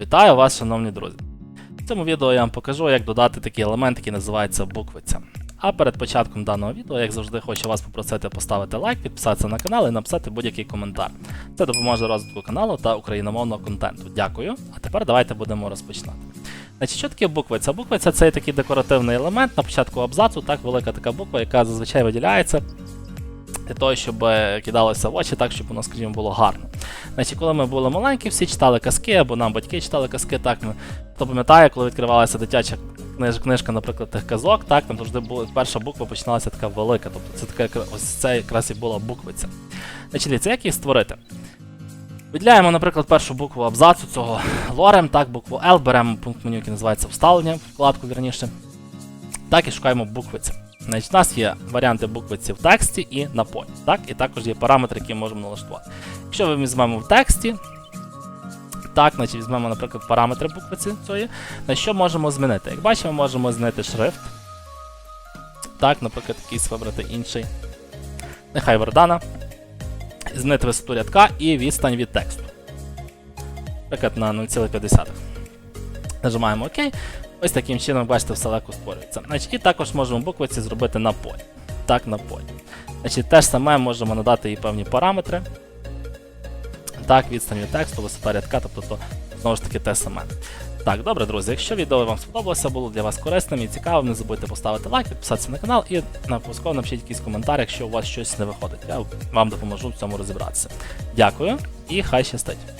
Вітаю вас, шановні друзі! В цьому відео я вам покажу, як додати такий елемент, який називається буквиця. А перед початком даного відео, як завжди, хочу вас попросити поставити лайк, підписатися на канал і написати будь-який коментар. Це допоможе розвитку каналу та україномовного контенту. Дякую. А тепер давайте будемо розпочинати. Значить, що таке буквиця? Буквиця це такий декоративний елемент на початку абзацу, так велика така буква, яка зазвичай виділяється для того, щоб е, кидалося в очі, так, щоб воно, скажімо, було гарно. Значить, коли ми були маленькі, всі читали казки, або нам батьки читали казки, так ми хто пам'ятає, коли відкривалася дитяча книж, книжка, наприклад, тих казок, так там завжди була перша буква починалася така велика. Тобто це така ось це якраз і була буквиця. Значить, дивіться, як її створити? Виділяємо, наприклад, першу букву абзацу цього лорем, так, букву L, беремо пункт меню, який називається вставлення, вкладку вірніше. Так і шукаємо буквиці. Значить, у нас є варіанти буквиці в тексті і на полі. Так? І також є параметри, які можемо налаштувати. Якщо ми візьмемо в тексті, так, значить візьмемо, наприклад, параметри буквиці цієї, на що можемо змінити? Як бачимо, можемо змінити шрифт. Так, наприклад, якийсь вибрати інший. Нехай Вердана. Змінити висоту рядка і відстань від тексту. Наприклад, на 0,5. Нажимаємо ОК. Ось таким чином, бачите, все легко створюється. Значить, і також можемо буквиці зробити на полі. Так, на полі. Значить, те ж саме можемо надати їй певні параметри. Так, відстань від тексту, висота рядка, тобто то знову ж таки те саме. Так, добре, друзі, якщо відео вам сподобалося, було для вас корисним і цікавим, не забудьте поставити лайк, підписатися на канал і обов'язково напишіть якийсь коментар, якщо у вас щось не виходить. Я вам допоможу в цьому розібратися. Дякую і хай щастить!